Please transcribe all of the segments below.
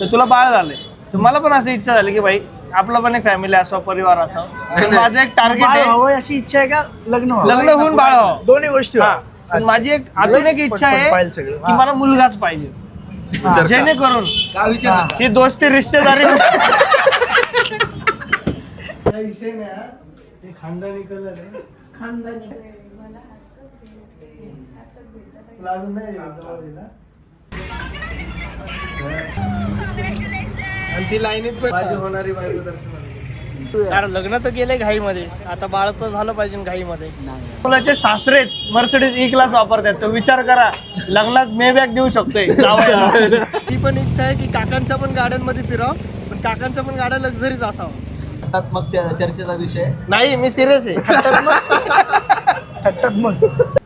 तर तुला बाळ झालंय तर मला पण असं इच्छा झाली की भाई आपलं पण एक फॅमिली असावं परिवार असावं माझं एक टार्गेट बाळ आहे हवंय अशी इच्छा आहे का लग्न व्हावं? लग्न होऊन बाळ व्हावं. दोन्ही गोष्टी हा. व्हावं. पण माझी एक अजून एक इच्छा आहे सगळं. की मला मुलगाच पाहिजे. जेणेकरून हा. ही दोस्ती रिश्तेदारी विषय नाही खानदानी कलर आहे तुला अजून नाही जवळ दिला आणि ती लाईनीत पण माझी होणारी बायको दर्शनाला कारण लग्न तर गेले घाईमध्ये. आता बाळ तर झालं पाहिजे घाईमध्ये. मुलाचे सासरेच मर्सिडीज ई क्लास वापरतात. तो विचार करा लग्नात मे बॅग देऊ शकतोय. ती पण इच्छा आहे की काकांच्या पण गाड्यांमध्ये फिराव पण काकांच्या पण गाड्या लक्झरीच असावं. मग चर्चेचा विषय. नाही मी सिरियस आहे. थट्टात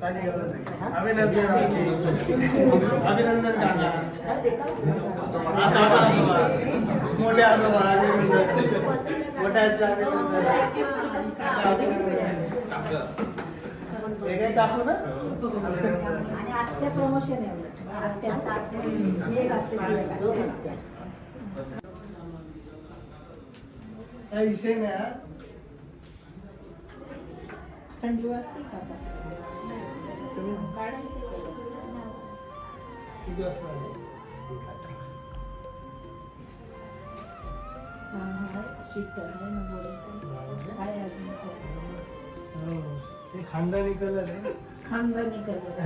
अभिनंदन आमचे. अभिनंदन आजोबा. मोठे आजोबा अभिनंदन अभिनंदन. हे काय ना आणि प्रमोशन आहे उलट. काही विषय नाही. थंडी वाजते का? किती वाजता तो. खानदानी कलर. आहे खानदानी कलर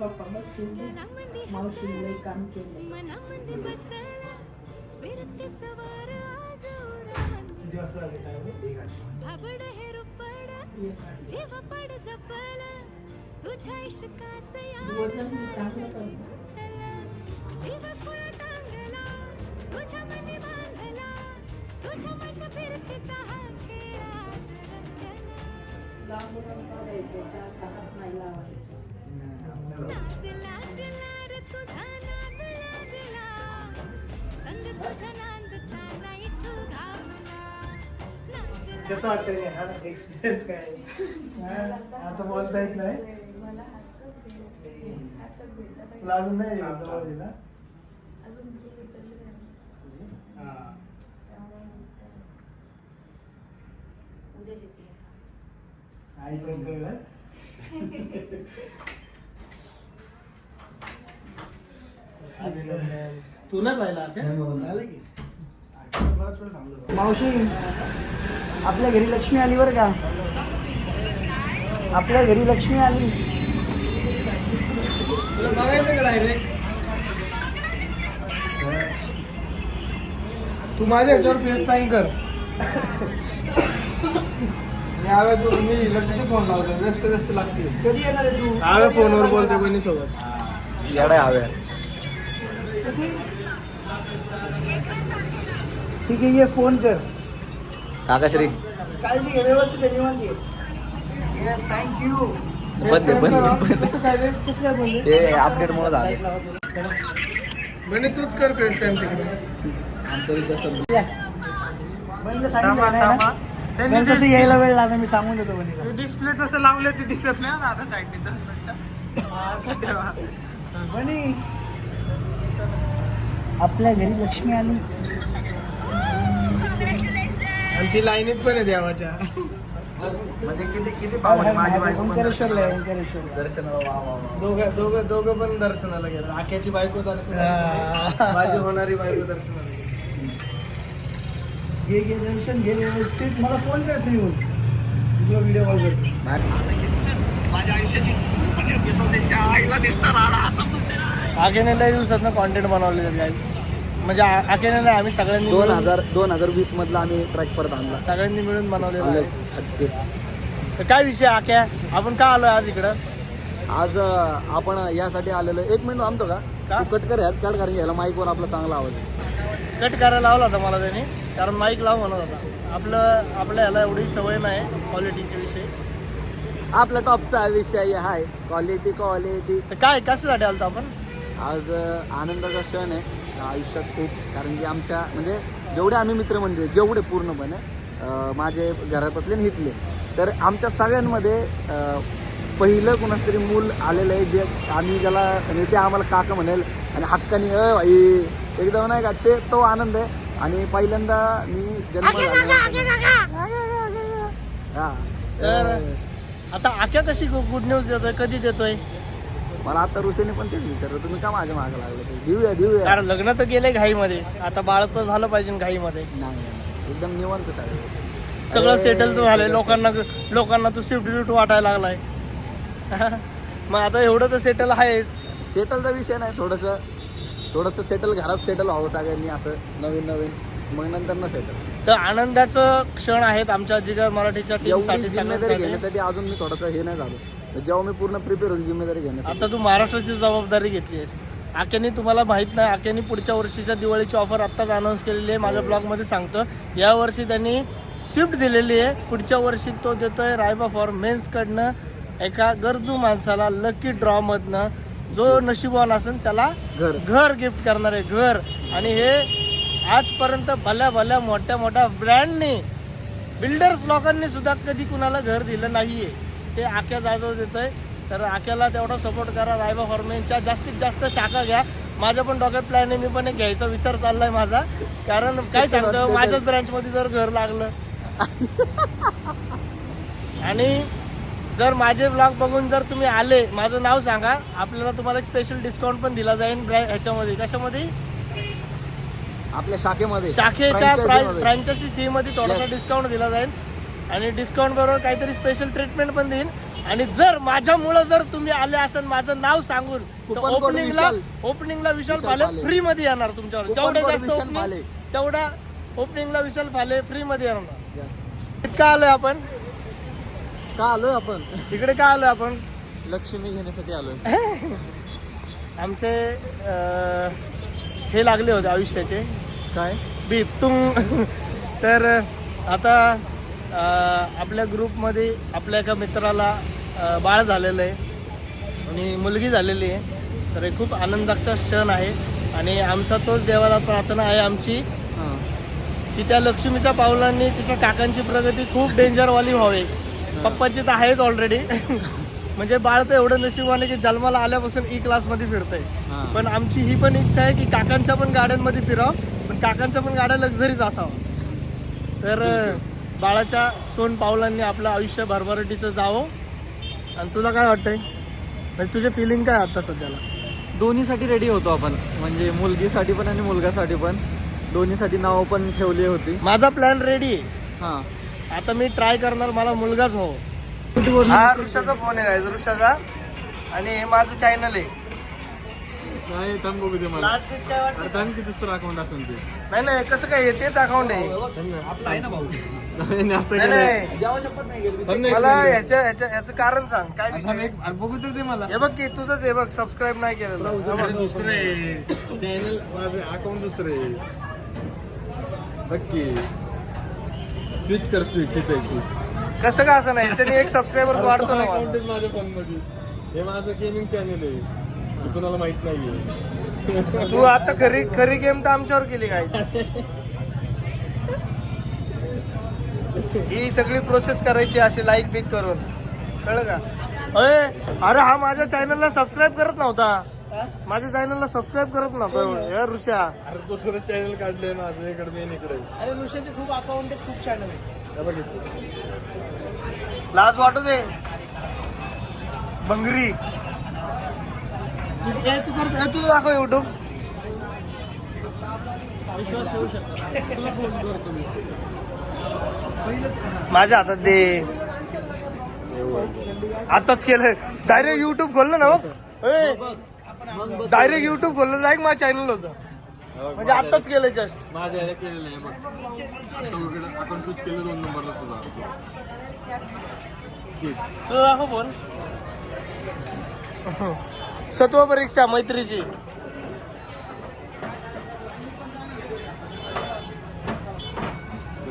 पप्पा शिवले मावशीने काम केलं भाबड हे रुपड जेव्हा पड जपल तुझ्या इश्काचं जीव खुळा टांगला तुझ्या मनी बांधला तुझ्या माझ्या फिरतीचा हा खेळ नाद लागला तुझा नाद लागला संग तुझ्या कसं वाटतंय हा एक्सपिरियन्स काय? आहे? हा? आता बोलता येत नाही? तुला अजून नाही जवळ दिला. हा. आई पण कळलं? तू नाही पाहिला झालं की? मावशी आपल्या घरी लक्ष्मी आली बरं का? आपल्या घरी लक्ष्मी आली. तुला बघायचं का डायरेक्ट तू माझ्या ह्याच्यावर फेस टाईम कर. मी आव्या तू मी किती फोन लावतो व्यस्त व्यस्त लागते. कधी येणार आहे तू? आव्या फोनवर बोलते बहिणीसोबत. येडा हव्या कधी? ठीक आहे ये फोन कर. काकाश्री. काळजी घे व्यवस्थित आहे, निवांत ये येस थँक्यू बंद आहे, बंद आहे, बंद आहे. कसं काय रे? कसं काय बोलले ते मुळे झाले. बहिणी तूच कर फेस टाईम तिकडे. आमचं इथं सम- बहिणीला सांगितलं नाही ना? पण तसं यायला वेळ लागला मी सांगून देतो बहिणीला. डिस्प्ले तसं लावलं ते दिसत नाही आता बहिणी आपल्या घरी लक्ष्मी आली आणि ती लाईनीत पण आहे देवाच्या. म्हणजे किती किती पाहुणे माझी बायको पण ओंकारेश्वरला आहे ओंकारेश्वरला. दर्शनाला वा वा वा दोघं दोघं दोघं पण दर्शनाला गेलं. आख्याची बायको दर्शनाला माझी होणारी बायको दर्शनाला गेली. घे घे दर्शन घे व्यवस्थित. मला फोन कर फ्री होऊन. तुला व्हिडिओ कॉल करतो आखेने लय दिवसात कॉन्टेंट बनवलेलं गाईज म्हणजे नाही आम्ही सगळ्यांनी दोन मिळून- हजार दोन हजार वीस मधला आम्ही ट्रॅक परत आणला. सगळ्यांनी मिळून बनवलेलं अलग आहे. हटके. तर काय विषय आक्या? आपण का आलो आज इकडं? आज अं, आपण यासाठी आलेलो. एक मिनिट थांबतो का? कट कर यात कट कारण घ्यायला माईकवर आपला चांगला आवाज आहे. कट करायला लावला होता मला त्याने कारण माईक लाव म्हणत होता. आपलं आपल्या ह्याला एवढी सवय नाही क्वालिटीचे विषय. आपला टॉपचा विषय आहे क्वालिटी क्वालिटी तर काय कशासाठी आलतो आपण? आज अं, आनंदाचा क्षण आहे. आयुष्यात खूप कारण की आमच्या म्हणजे जेवढे आम्ही मित्रमंडळी जेवढे पूर्णपणे माझे घरापासले आणि हितले तर आमच्या सगळ्यांमध्ये पहिलं कोणाचं तरी मूल आलेलं आहे जे आम्ही ज्याला म्हणजे ते आम्हाला काका म्हणेल आणि हक्कानी अ भाई एकदम नाही का ते तो आनंद आहे. आणि पहिल्यांदा मी जन्म झाला हा. तर आता आक्या कशी गुड न्यूज देतोय कधी देतोय? मला आता ऋषीने पण तेच विचारलं तुम्ही का माझ्या मागे लागले? ते देऊया देऊया. कारण लग्न तर गेले घाईमध्ये. आता बाळ तर झालं पाहिजे घाईमध्ये. नाही नाही. एकदम निवांत सगळं. सगळं सेटल तर झालंय. लोकांना लोकांना तू स्विफ्ट बिफ्ट वाटायला लागलाय. मग आता एवढं तर सेटल आहेच. सेटलचा विषय नाही थोडंसं थोडंसं सेटल घरात सेटल व्हावं सगळ्यांनी असं नवीन नवीन मग नंतर न सेटल तर आनंदाचं क्षण आहेत आमच्या जिगर मराठीच्या टीम एवढी साठी जिम्मेदारी सगळ्यांसाठी. घेण्यासाठी अजून मी थोडंसं हे नाही झालो. जेव्हा मी पूर्ण प्रिपेअर होईल जिम्मेदारी घेण्यासाठी. आता तू महाराष्ट्राची जबाबदारी घेतली आहेस. आक्यानी तुम्हाला माहीत नाही आक्यानी पुढच्या वर्षीच्या दिवाळीची ऑफर आत्ताच अनाऊन्स केलेली आहे. माझ्या ब्लॉगमध्ये सांगतो या वर्षी त्यांनी शिफ्ट दिलेली आहे. पुढच्या वर्षी तो देतोय रायबा फॉर मेन्सकडनं एका गरजू माणसाला लकी ड्रॉमधनं जो नशिबवान असेल त्याला घर. घर गिफ्ट करणार आहे. घर. आणि हे आजपर्यंत भल्या भल्या मोठ्या मोठ्या ब्रँडने बिल्डर्स लोकांनी सुद्धा कधी कुणाला घर दिलं नाहीये. ते आक्या जाधव देतोय. तर आक्याला तेवढा सपोर्ट करा रायबा फॉर्मेनच्या जास्तीत जास्त शाखा घ्या. माझ्या पण डोक्यात प्लॅन आहे मी पण एक घ्यायचा विचार चाललाय माझा. कारण काय सांगतो माझ्याच ब्रँचमध्ये जर घर लागलं. आणि जर माझे ब्लॉग बघून जर तुम्ही आले माझं नाव सांगा. आपल्याला तुम्हाला एक स्पेशल डिस्काउंट पण दिला जाईल ब्रॅ ह्याच्यामध्ये. कशामध्ये? आपल्या शाखेमध्ये शाखेच्या. फ्रँचायसी फी मध्ये थोडासा. डिस्काउंट दिला जाईल आणि डिस्काउंट बरोबर काहीतरी स्पेशल ट्रीटमेंट पण देईन आणि जर माझ्यामुळं जर तुम्ही आले असेल माझं नाव सांगून ओपनिंगला. ओपनिंगला विशाल फाले. फ्री मध्ये येणार तुमच्यावर जेवढे जास्त ओपनिंग. तेवढा ओपनिंगला विशाल फाले फ्री मध्ये येणार. इतका आलोय आपण का आलोय आपण इकडे का आलोय आपण लक्ष्मी घेण्यासाठी आलोय आमचे हे लागले होते आयुष्याचे काय? बीप टुंग. तर आता आपल्या ग्रुपमध्ये आपल्या एका मित्राला बाळ झालेलं आहे. आणि मुलगी झालेली आहे. तर हे खूप आनंदाचा क्षण आहे. आणि आमचा तोच देवाला प्रार्थना आहे आमची. की त्या लक्ष्मीच्या पावलांनी तिच्या काकांची प्रगती खूप डेंजरवाली व्हावी. पप्पाची तर आहेच ऑलरेडी म्हणजे बाळ तर एवढं नशिबाने की जन्माला आल्यापासून ई क्लासमध्ये फिरतंय. पण आमची ही पण इच्छा आहे की काकांच्या पण गाड्यांमध्ये फिरावं. काकांच्या पण गाड्या लक्झरीच असावं. तर बाळाच्या सोन पावलांनी आपलं आयुष्य भरभराटीचं जावं. आणि तुला काय वाटतंय? म्हणजे तुझे फिलिंग काय आता सध्याला? दोन्हीसाठी रेडी होतो आपण. म्हणजे मुलगीसाठी पण आणि मुलगासाठी पण. दोन्हीसाठी नाव पण ठेवली होती. माझा प्लॅन रेडी आहे हा. आता मी ट्राय करणार मला मुलगाच हो हा ऋषाचा फोन आहे ऋषाचा. आणि हे माझं चॅनल आहे. नाही थांब बघू दे मला. लाज बीज काय वाटत? अरे थांब की दुसरं अकाउंट असेल ते. नाही नाही कसं काय हे तेच अकाउंट आहे. नाही, आता नाही गेलंय. नाही. थांब ना एक मला. ह्याच्या ह्याच्या ह्याचं कारण सांग. काय अरे थांब विषय? एक- अरे बघू तर दे मला. हे बघ की तुझंच हे बघ सबस्क्राईब नाही केलेलं. हे अरे बघ. दुसरे चॅनल माझं अकाउंट दुसरे नक्की स्विच कर स्विच येते स्विच कसं का असं नाही? त्याने एक सबस्क्रायबर वाढतो ना अकाउंट. आहे माझ्या फोनमध्ये. हे माझं गेमिंग चॅनल आहे. ते कुणाला माहीत नाहीये. तू आता खरी खरी गेम तर आमच्यावर केली काय ही सगळी प्रोसेस करायची अशी लाईक बिक करून. कळलं का? अरे अरे हा माझ्या चॅनलला सबस्क्राईब करत नव्हता. माझ्या चॅनलला सबस्क्राईब करत नव्हता ऋषा. अरे दुसरं चॅनल काढलंय माझं इकडे मेन इकडे. अरे ऋषाचे खूप अकाउंट आहेत खूप चॅनल आहे. लाज वाटू दे. बंगरी. तू दाखव युट्यूब माझ्या हातात दे. आताच केलं. डायरेक्ट युट्यूब खोललं ना डायरेक्ट युट्यूब खोललं. डायरेक्ट माझं चॅनल होतं. म्हणजे आताच केलं जस्ट माझ्या आपण स्विच केलं दोन नंबरला तुझा. तुझं दाखव सत्व परीक्षा मैत्रीची.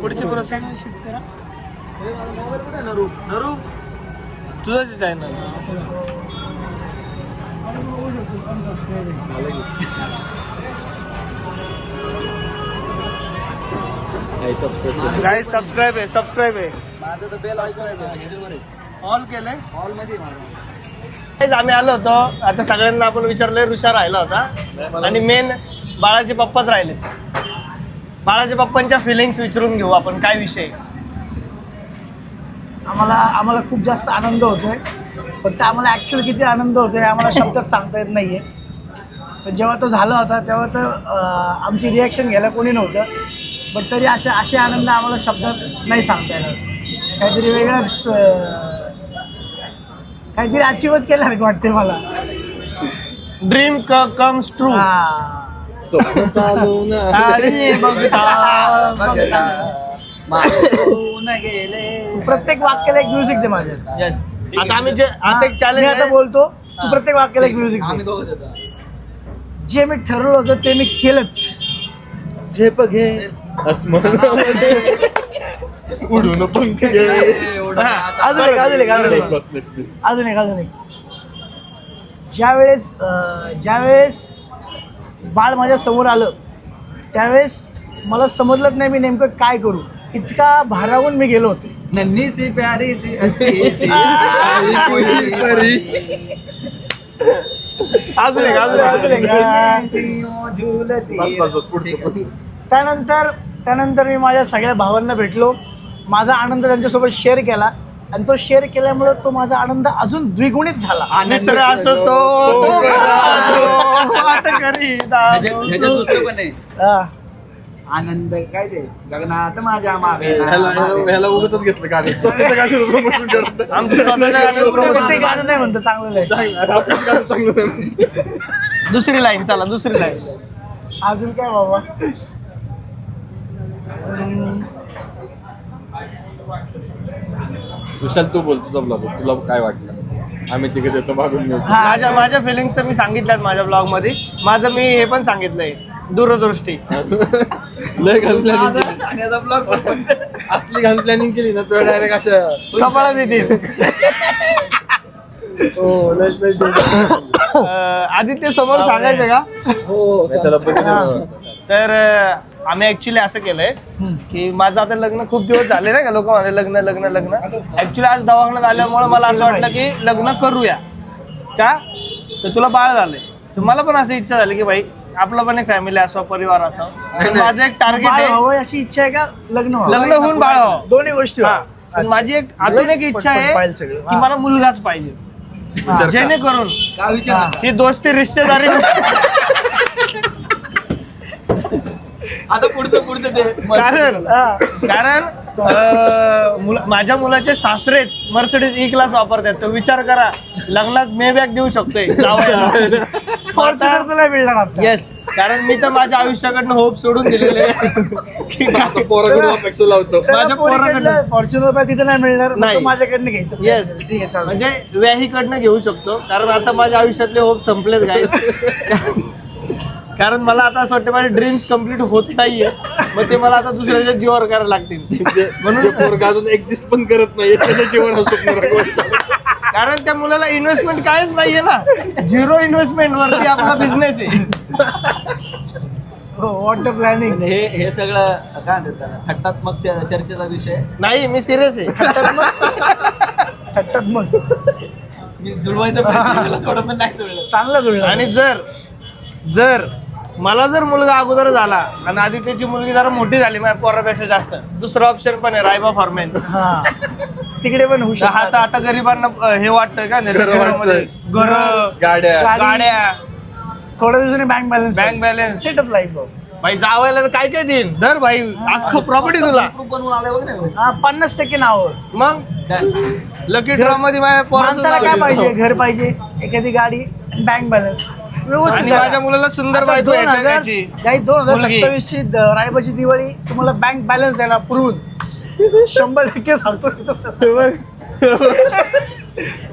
पुढची प्रोसेस शिफ्ट करा. नरू नरू तुझंच आहे. ना काय सबस्क्राईब आहे सबस्क्राईब आहे. माझं तर बेल ऑल केलंय? हॉलमध्ये Guys, आम्ही आलो होतो. आता सगळ्यांना आपण विचारलंय ऋषा राहिला होता. आणि मेन बाळाचे पप्पाच राहिले. बाळाच्या पप्पांच्या फिलिंग्स विचारून घेऊ आपण काय विषय? आम्हाला आम्हाला खूप जास्त आनंद होतोय. पण ते आम्हाला ॲक्च्युअली किती आनंद होतोय आम्हाला शब्दात सांगता येत नाही आहे पण जेव्हा तो झाला होता तेव्हा तर आमची रिॲक्शन घ्यायला कोणी नव्हतं. पण तरी असे असे आनंद आम्हाला शब्दात नाही सांगता येणार. काहीतरी वेगळंच काहीतरी अचीवच केल्यासारखं वाटते मला? ड्रीम कम्स ट्रू हा. स्वप्न चालू ना अरे बघता बघता. मारून गेले. प्रत्येक वाक्याला एक म्युझिक दे माझ्या. येस आता आम्ही जे आता एक मी चॅलेंज आता बोलतो तू प्रत्येक वाक्याला एक म्युझिक आम्ही दे दोघं देतो. जे मी ठरवलं होतं ते मी केलंच. झेप घे. अस्मानामध्ये उडून पंख अजून एक अजून एक अजून एक. अजून एक अजून एक. ज्यावेळेस अं, ज्यावेळेस बाळ माझ्यासमोर आलं त्यावेळेस मला समजलंच नाही मी नेमकं काय करू. इतका भारावून मी गेलो होतो. नन्ही सी प्यारी सी अच्छी सी परी. अजून एक अजून एक, अजून एक बस, बस, बस, पुढचं, पुढचं. त्यानंतर त्यानंतर मी माझ्या सगळ्या भावांना भेटलो. माझा आनंद त्यांच्यासोबत शेअर केला. आणि तो शेअर केल्यामुळे तो माझा आनंद अजून द्विगुणित झाला. मित्र असो तो. आनंद काय ते? गगनात माझ्या मागे ह्याला उगतच घेतलं promotion ते गाणं नाही. म्हणतो चांगलं गाणं नाही दुसरी लाईन चला दुसरी लाईन अजून काय बाबा? विशाल तू बोल तुझा ब्लॉग तुला काय वाटलं? आम्ही तिकडे देतो मागून घेऊ. माझ्या माझ्या फिलिंग्स तर मी सांगितल्यात माझ्या ब्लॉगमध्ये. माझं मी हे पण सांगितलंय. दूरदृष्टी. लय प्लॅनिंग केली. असली घाण प्लॅनिंग केली ना तो डायरेक्ट अशा कपाळात येतील अं, आदित्य समोर सांगायचं का? नाही, त्याला तर अं, आम्ही ऍक्च्युली असं केलंय की माझं आता लग्न खूप दिवस झाले नाही का लोक माझे लग्न लग्न लग्न. ऍक्च्युली आज दवाखान्यात आल्यामुळे मला असं वाटलं की लग्न करूया. का? तर तुला बाळ झालंय. तर मला पण असं इच्छा झाली की भाई आपलं पण एक फॅमिली असावं परिवार असावं. माझं एक टार्गेट बाळ आहे व्हावं अशी इच्छा आहे का लग्न? लग्न होऊन बाळ व्हावं. दोन्ही गोष्टी हा. माझी एक अजून एक इच्छा आहे. की मला मुलगाच पाहिजे. हा. जेणेकरून का विचार ही दोस्ती रिश्तेदारी आता पुढचं पुढचं ते. कारण कारण अं, मुला- माझ्या मुलाचे सासरेच मर्सिडीज ई क्लास वापरतात. तो विचार करा लग्नात मे बॅग देऊ शकतोय जावयाला. फॉर्च्युनर तुला मिळणार आता. येस कारण मी तर माझ्या आयुष्याकडनं होप सोडून दिलेले की आता पोराकडून अपेक्षा लावतो. माझ्या पोराकडनं फॉर्च्युनर पण तिथे नाही मिळणार नाही. नाही. माझ्याकडनं घ्यायचं. येस ठीक आहे चालेल. म्हणजे व्याहीकडनं घेऊ शकतो कारण आता माझ्या आयुष्यातले होप संपलेत काय कारण मला आता असं वाटतं माझे ड्रीम्स कंप्लीट होत नाहीये. मग ते मला आता दुसऱ्याच्या जीवावर करायला लागतील. म्हणून पोरगा अजून एक्झिस्ट पण करत नाही त्याचं जीवन हा स्वप्न रंगवायचं. कारण त्या मुलाला इन्व्हेस्टमेंट काहीच नाहीये ना. झिरो इन्व्हेस्टमेंट वरती आपला बिझनेस आहे. वॉटर प्लॅनिंग हे हे सगळं काय म्हणतात त्याला थट्टात्मक च- चर्चेचा विषय. नाही मी सिरियस आहे. थट्टात मग मी जुळवायचं थोडं पण नाही जुळलं. चांगला जुळला. आणि जर जर मला जर मुलगा अगोदर झाला आणि आदित्यची मुलगी जरा मोठी झाली माझ्या पोरापेक्षा जास्त दुसरा ऑप्शन पण आहे रायबा फॉर्मेन्स हा. तिकडे पण होऊ आता शकतं आता गरिबांना अं, हे वाटतंय का? घरामध्ये घर गाड्या. गाडी- गाड्या थोड्या दिवसांनी bank balance bank balance setup life भाई जावायला तर काय काय देईन? धर भाई अख्खं प्रॉपर्टी तुला. ग्रुप बनवून आले बघ ना. हा पन्नास टक्के नावावर मग? लकी ड्रॉ मध्ये माझ्या पोराचं माणसाला नाव काय. पाहिजे? घर पाहिजे एखादी गाडी बँक बॅलन्स आणि झाला. माझ्या मुलाला सुंदर आता बायको दोन याच्या- हजार- याची. काही दोन हजार मुलगी. सत्तावीस ची द- रायबाची दिवाळी तुम्हाला बँक बॅलन्स द्यायला पुरवून शंभर टक्के सांगतो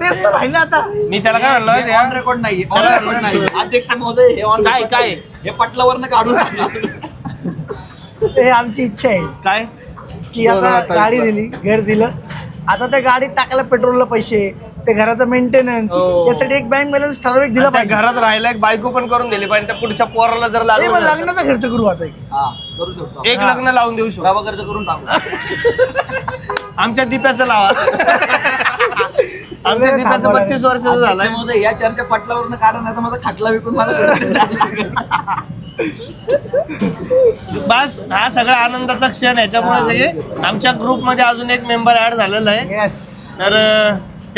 तेच तर राहिलं आता. मी त्याला काय म्हणलं हे ऑन रेकॉर्ड नाही ऑन रेकॉर्ड नाही. अध्यक्ष महोदय हे ऑन काय काय? हे पटलावरनं काढून टाकलं. हे आमची इच्छा आहे. काय? की आता गाडी दिली घर दिलं. आता त्या गाडीत टाकायला पेट्रोलला पैसे. ते घराचं मेंटेनन्स हो. यासाठी एक बँक बॅलन्स ठराविक दिला त्या पाहिजे. घरात राहायला एक बायको पण करून दिली पाहिजे. त्या पुढच्या पोराला जर ते लागलं तर. लग्नाचा खर्च करू आता एक. हा करू शकतो. एक लग्न लावून देऊ शकतो. प्रभाकरचं करून टाकू. आमच्या दिप्याचं लावा. आमच्या दिप्याचं बत्तीस वर्षाचं झालंय. महोदय या चर्चा पटलावरनं नाही तर माझा खटला विकून मला कुठेतरी जायला बस हा सगळा आनंदाचा क्षण याच्यामुळे आमच्या ग्रुपमध्ये अजून एक मेंबर ऍड झालेला आहे. येस तर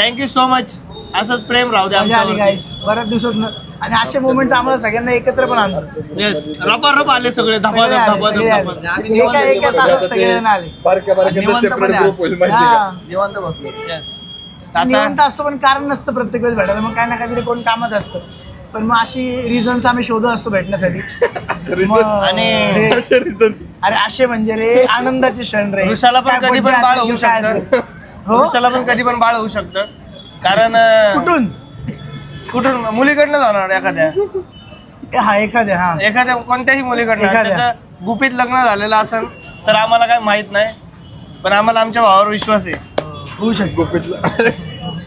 थँक्यू सो मच असंच प्रेम राहू दे मजा आली आमच्या गाईज बऱ्याच दिवसात आणि असे मोमेंट्स आम्हाला सगळ्यांना एकत्र पण आणतात. येस रपा रप आले सगळे. सगळे धपाधप आले, धपाधप सगळे आले. धपाधप. आम्ही निवांत एका एका तासात सगळेजण आले. बारक्या बारक्या निवांत सेपरेटमध्ये ग्रुप होईल माहिती आहे का? हा. निवांत बसलो. येस निवांत आता असतो पण कारण नसतं प्रत्येक वेळेस भेटायला. मग काय ना काहीतरी कोण कामात असतं. पण मग अशी रिझन्स आम्ही शोधत असतो भेटण्यासाठी. मग आणि हे- अशा reasons. अरे असे म्हणजे रे आनंदाचे क्षण रे. पण काय कधी पण बाळ होऊ काय शकतं. असेल. हो? वृषाला पण कधी पण बाळ होऊ शकतं. कारण कुठून? कुठून? मुलीकडनं जाणार एखाद्या. हा एखाद्या हा. एखाद्या कोणत्याही मुलीकडनं. एखाद्या. त्याचं गुपित लग्न झालेलं असेल तर आम्हाला काय माहीत नाही. पण आम्हाला आमच्या भावावर विश्वास आहे. होऊ शकतो. गुपितलं.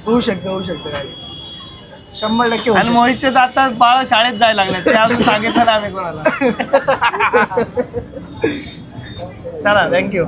होऊ शकतं होऊ शकतं guys. शंभर टक्के होऊ आणि शकतं. मोहितचे तर आता बाळ शाळेत जायला लागले ते अजून सांगितलं नाही आम्ही कोणाला. चला थँक्यू